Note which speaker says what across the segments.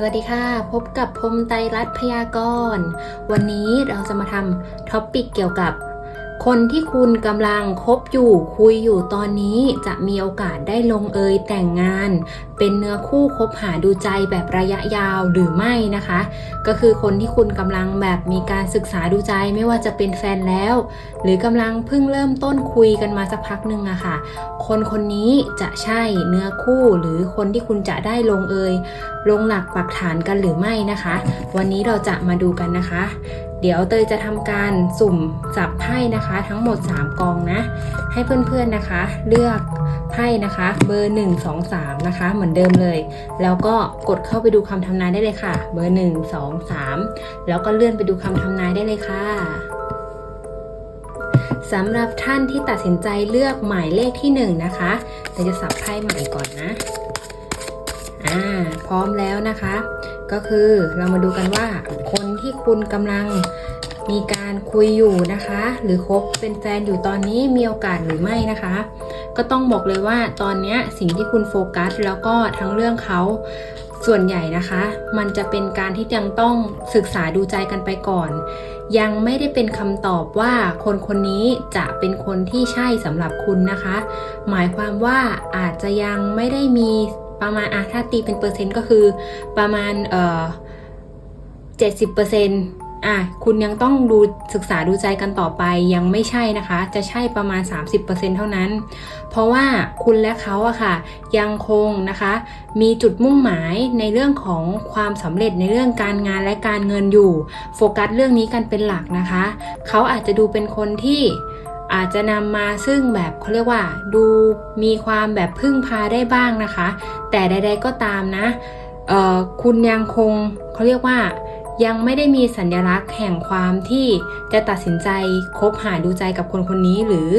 Speaker 1: สวัสดีค่ะ พบกับพรมไตรรัตพยากรณ์วันนี้เราจะมาทำท็อปปิกเกี่ยวกับ คนที่คุณกำลังคบอยู่คุยอยู่ตอนนี้จะมีโอกาสได้ลงเอยแต่งงาน เป็นเนื้อคู่คบหาดูใจแบบระยะยาวหรือไม่นะคะ ก็คือคนที่คุณกำลังแบบมีการศึกษาดูใจไม่ว่าจะเป็นแฟนแล้ว หรือกำลังเพิ่งเริ่มต้นคุยกันมาสักพักหนึ่งอะค่ะ คนคนนี้จะใช่เนื้อคู่หรือคนที่คุณจะได้ลงเอยลงหลักปักฐานกันหรือไม่นะคะ วันนี้เราจะมาดูกันนะคะ เดี๋ยวเตยจะทำการสุ่มจับไพ่นะคะ ทั้งหมด 3 กองนะ ให้เพื่อนๆนะคะ เลือก ไพ่นะคะ เบอร์ 1 2 3 นะคะ เหมือนเดิมเลย แล้วก็กดเข้าไปดูคำทำนายได้เลยค่ะ เบอร์ 1 2 3 แล้วก็เลื่อนไปดูคำทำนายได้เลยค่ะสำหรับท่านที่ตัดสินใจเลือกหมายเลขที่ 1 นะคะเราจะสับไพ่ใหม่ก่อนนะอ่าพร้อมแล้วนะคะ ก็คือเรามาดูกันว่าคนที่คุณกำลังมีการคุยอยู่นะคะ หรือคบเป็นแฟนอยู่ตอนนี้มีโอกาสหรือไม่นะคะ ก็ต้องบอกเลยว่าตอนนี้สิ่งที่คุณโฟกัส แล้วก็ทั้งเรื่องเขาส่วนใหญ่นะคะ มันจะเป็นการที่ยังต้องศึกษาดูใจกันไปก่อน ยังไม่ได้เป็นคำตอบว่าคนคนนี้จะเป็นคนที่ใช่สำหรับคุณนะคะ หมายความว่าอาจจะยังไม่ได้มีประมาณอะถ้าตีเป็นเปอร์เซ็นต์ก็คือประมาณเอ่อเจ็ดสิบเปอร์เซ็นต์ อะคุณยังต้องดูศึกษาดูใจกันต่อไปยังไม่ใช่นะคะ จะใช่ประมาณ 30%เท่านั้น เพราะว่าคุณและเขาอะค่ะ ยังคงนะคะ มีจุดมุ่งหมายในเรื่องของความสำเร็จในเรื่องการงานและการเงินอยู่ โฟกัสเรื่องนี้กันเป็นหลักนะคะ เขาอาจจะดูเป็นคนที่อาจจะนำมาซึ่งแบบเขาเรียกว่า ดูมีความแบบพึ่งพาได้บ้างนะคะ แต่ใด ๆก็ตามนะคุณยังคงเขาเรียกว่า ยังไม่ได้มีสัญลักษณ์แห่งความที่จะตัดสินใจคบหาดูใจกับคนคนนี้หรือ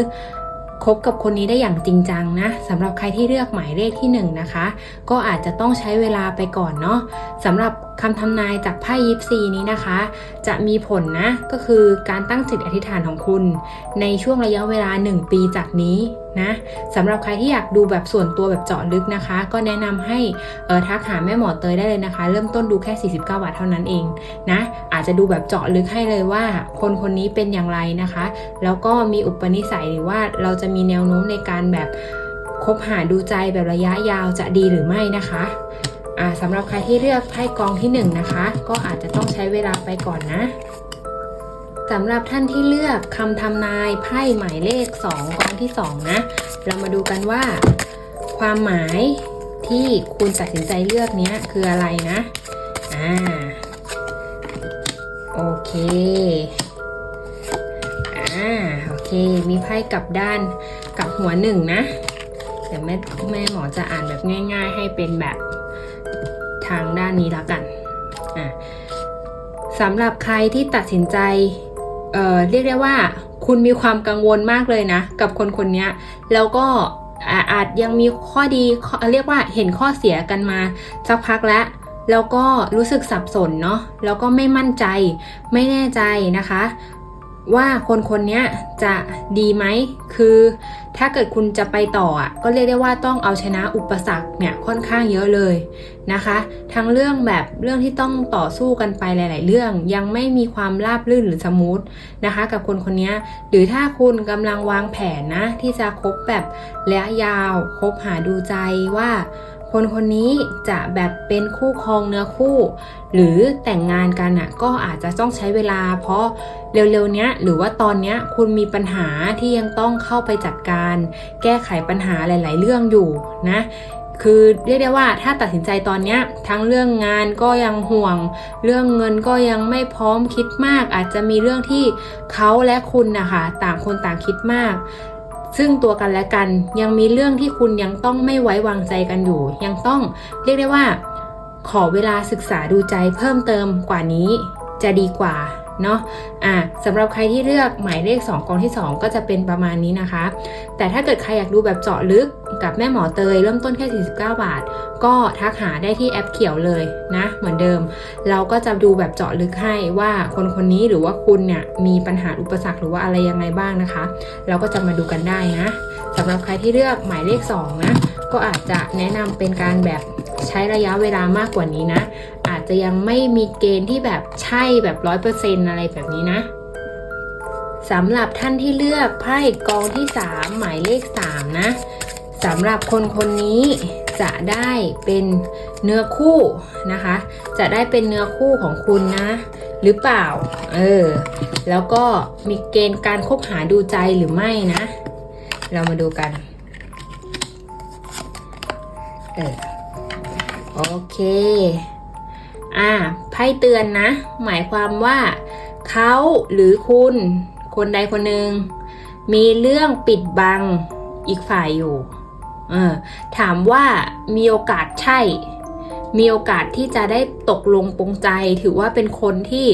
Speaker 1: คบกับคนนี้ได้อย่างจริงจังนะสำหรับใครที่เลือกหมายเลขที่หนึ่งนะคะ ก็อาจจะต้องใช้เวลาไปก่อนเนาะสำหรับ คำทำนายจากไพ่ยิปซีนี้นะคะ จะมีผลนะ ก็คือการตั้งจิตอธิษฐานของคุณ ในช่วงระยะเวลา 1 ปีจากนี้นะสำหรับใครที่อยากดูแบบส่วนตัวแบบเจาะลึกนะคะ ก็แนะนำให้เออทักหาแม่หมอเตยได้เลยนะคะ เริ่มต้นดูแค่ 49 บาทเท่านั้นเองนะอาจจะดูแบบเจาะลึกให้เลยว่า คนคนนี้เป็นอย่างไรนะคะ แล้วก็มีอุปนิสัยหรือว่าเราจะมีแนวโน้มในการแบบคบหาดูใจแบบระยะยาวจะดีหรือไม่นะคะ อ่าสำหรับใครที่เลือกไพ่กองที่หนึ่งนะคะ ก็อาจจะต้องใช้เวลาไปก่อนนะสำหรับท่านที่เลือกคำทำนายไพ่หมายเลข 2 กองที่ 2 นะ เรามาดูกันว่า ความหมายที่คุณตัดสินใจเลือกนี้คืออะไรนะ อ่า โอเค อ่า โอเค มีไพ่กลับด้านกลับหัวหนึ่งนะ เดี๋ยวแม่แม่หมอจะอ่านแบบง่าย ๆ ให้เป็นแบบ ทางด้านนี้แล้วกันสำหรับใครที่ตัดสินใจเเรียกได้ว่าคุณมีความกังวลมากเลยนะ กับคนคนนี้แล้วก็อาอาจยังมีข้อดีข้อเรียกว่าเห็นข้อเสียกันมาสักพักแล้วแล้วก็รู้สึกสับสนเนาะแล้วก็ไม่มั่นใจไม่แน่ใจนะคะ ว่าคนคนนี้จะดีไหม คือถ้าเกิดคุณจะไปต่อก็เรียกได้ว่าต้องเอาชนะอุปสรรคเนี่ยค่อนข้างเยอะเลยนะคะ ทั้งเรื่องแบบเรื่องที่ต้องต่อสู้กันไปหลาย ๆ เรื่อง ยังไม่มีความราบรื่นหรือสมูทนะคะ กับคนคนนี้หรือถ้าคุณกำลังวางแผนนะที่จะคบแบบระยะยาวคบหาดูใจว่า คนคนนี้จะแบบเป็นคู่ครองเนื้อคู่ หรือแต่งงานกันอะก็อาจจะต้องใช้เวลา เพราะเร็วๆเนี้ยหรือว่าตอนเนี้ยคุณมีปัญหาที่ยังต้องเข้าไปจัดการ แก้ไขปัญหาหลาย ๆ เรื่องอยู่นะคือเรียกได้ว่าถ้าตัดสินใจตอนเนี้ยทั้งเรื่องงานก็ยังห่วง เรื่องเงินก็ยังไม่พร้อมคิดมาก อาจจะมีเรื่องที่เขาและคุณนะคะต่างคนต่างคิดมาก ซึ่งตัวกันและกันยังมีเรื่องที่คุณยังต้องไม่ไว้วางใจกันอยู่ ยังต้องเรียกได้ว่า ขอเวลาศึกษาดูใจเพิ่มเติมกว่านี้จะดีกว่า เนาะอะสำหรับใครที่เลือกหมายเลข 2กองที่ 2 ก็จะเป็นประมาณนี้นะคะ แต่ถ้าเกิดใครอยากดูแบบเจาะลึกกับแม่หมอเตยเริ่มต้นแค่ 49 บาท ก็ทักหาได้ที่แอปเขียวเลยนะ เหมือนเดิม เราก็จะดูแบบเจาะลึกให้ว่าคนคนนี้หรือว่าคุณเนี่ยมีปัญหาอุปสรรคหรือว่าอะไรยังไงบ้างนะคะ เราก็จะมาดูกันได้นะสำหรับใครที่เลือกหมายเลข 2 นะ ก็อาจจะแนะนำเป็นการแบบใช้ระยะเวลามากกว่านี้นะ จจะยังไม่มีเกณฑ์ที่แบบใช่แบบร้อยเปอร์เซ็นอะไรแบบนี้นะสำหรับท่านที่เลือกไพ่กองที่ 3 หมายเลข 3 นะสำหรับคนคนนี้จะได้เป็นเนื้อคู่นะคะ จะได้เป็นเนื้อคู่ของคุณนะ หรือเปล่า เออ แล้วก็มีเกณฑ์การคบหาดูใจหรือไม่นะ เรามาดูกัน เออ โอเค อ่าไพ่เตือนนะ หมายความว่าเขาหรือคุณคนใดคนหนึ่งมีเรื่องปิดบังอีกฝ่ายอยู่ เออถามว่ามีโอกาสใช่ มีโอกาสที่จะได้ตกลงปรงใจ ถือว่าเป็นคนที่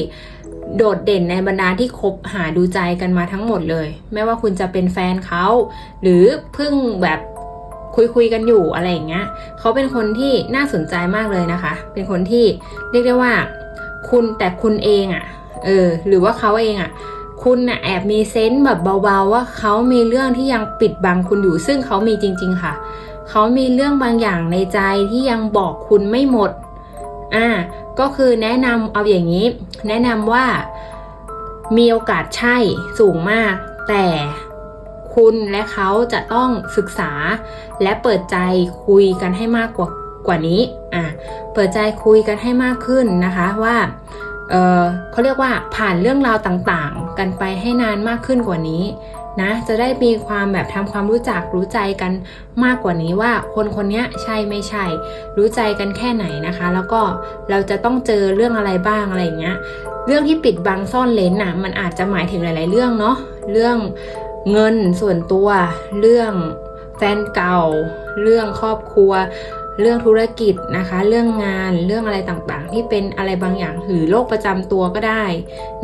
Speaker 1: โดดเด่นในบรรดาที่คบหาดูใจกันมาทั้งหมดเลย ไม่ว่าคุณจะเป็นแฟนเขา หรือเพิ่งแบบ คุยคุยๆกันอยู่อะไรอย่างเงี้ยเขาเป็นคนที่น่าสนใจมากเลยนะคะ เป็นคนที่เรียกได้ว่า คุณแต่คุณเองอะ่ะเออหรือว่าเขาเองอะ่ะคุณน่ะแอบมีเซนส์แบบเบาๆว่าเขามีเรื่องที่ยังปิดบังคุณอยู่ ซึ่งเขามีจริง ๆค่ะ เขามีเรื่องบางอย่างในใจที่ยังบอกคุณไม่หมดอ่าก็คือแนะนำเอาอย่างนี้ แนะนำว่ามีโอกาสใช่สูงมาก แต่ คุณและเขาจะต้องศึกษา และเปิดใจคุยกันให้มากกว่ากว่านี้อ่าเปิดใจคุยกันให้มากขึ้นนะคะว่าเออเขาเรียกว่าผ่านเรื่องราวต่างๆ กันไปให้นานมากขึ้นกว่านี้นะจะได้มีความแบบทำความรู้จักรู้ใจกันมากกว่านี้ว่าคนคนนี้ใช่ไม่ใช่ รู้ใจกันแค่ไหนนะคะ แล้วก็เราจะต้องเจอเรื่องอะไรบ้างอะไรอย่างเงี้ยเรื่องที่ปิดบังซ่อนเลนน่ะมันอาจจะหมายถึงหลาย ๆ เรื่องเนาะเรื่อง เงินส่วนตัว เรื่องแฟนเก่า เรื่องครอบครัว เรื่องธุรกิจนะคะ เรื่องงานเรื่องอะไรต่างๆ ที่เป็นอะไรบางอย่างหรือโรคประจำตัวก็ได้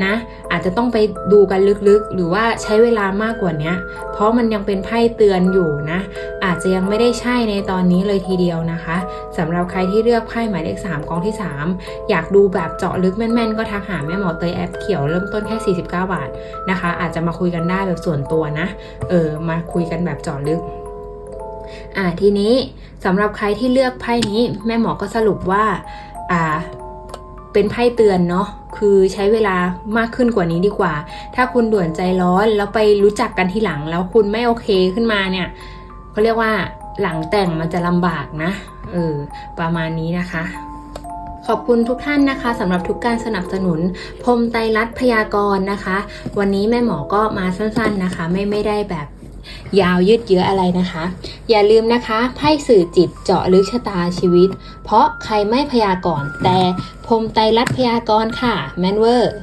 Speaker 1: นะ อาจจะต้องไปดูกันลึกๆ หรือว่าใช้เวลามากกว่านี้เพราะมันยังเป็นไพ่เตือนอยู่นะ อาจจะยังไม่ได้ใช่ในตอนนี้เลยทีเดียวนะคะสำหรับใครที่เลือกไพ่หมายเลข3กองที่ 3 อยากดูแบบเจาะลึกแม่นๆ ก็ทักหาแม่หมอเตยแอปเขียวเริ่มต้นแค่ 49 บาทนะคะ อาจจะมาคุยกันได้แบบส่วนตัวนะเออมาคุยกันแบบเจาะลึก อ่าทีนี้สำหรับใครที่เลือกไพ่นี้ แม่หมอก็สรุปว่าอ่าเป็นไพ่เตือนเนาะคือใช้เวลามากขึ้นกว่านี้ดีกว่า ถ้าคุณด่วนใจร้อนแล้วไปรู้จักกันทีหลัง แล้วคุณไม่โอเคขึ้นมาเนี่ยเขาเรียกว่าหลังแต่งมันจะลำบากนะเออประมาณนี้นะคะขอบคุณทุกท่านนะคะสำหรับทุกการสนับสนุนพรมไตรัตพยากรณ์นะคะ วันนี้แม่หมอก็มาสั้นๆนะคะ ไม่ไม่ได้แบบ ยาวยืดเยื้ออะไรนะคะ อย่าลืมนะคะไพ่สื่อจิตเจาะลึกชะตาชีวิต เพราะใครไม่พยากรณ์แต่พรมไตรัตพยากรณ์ค่ะแมนเวอร์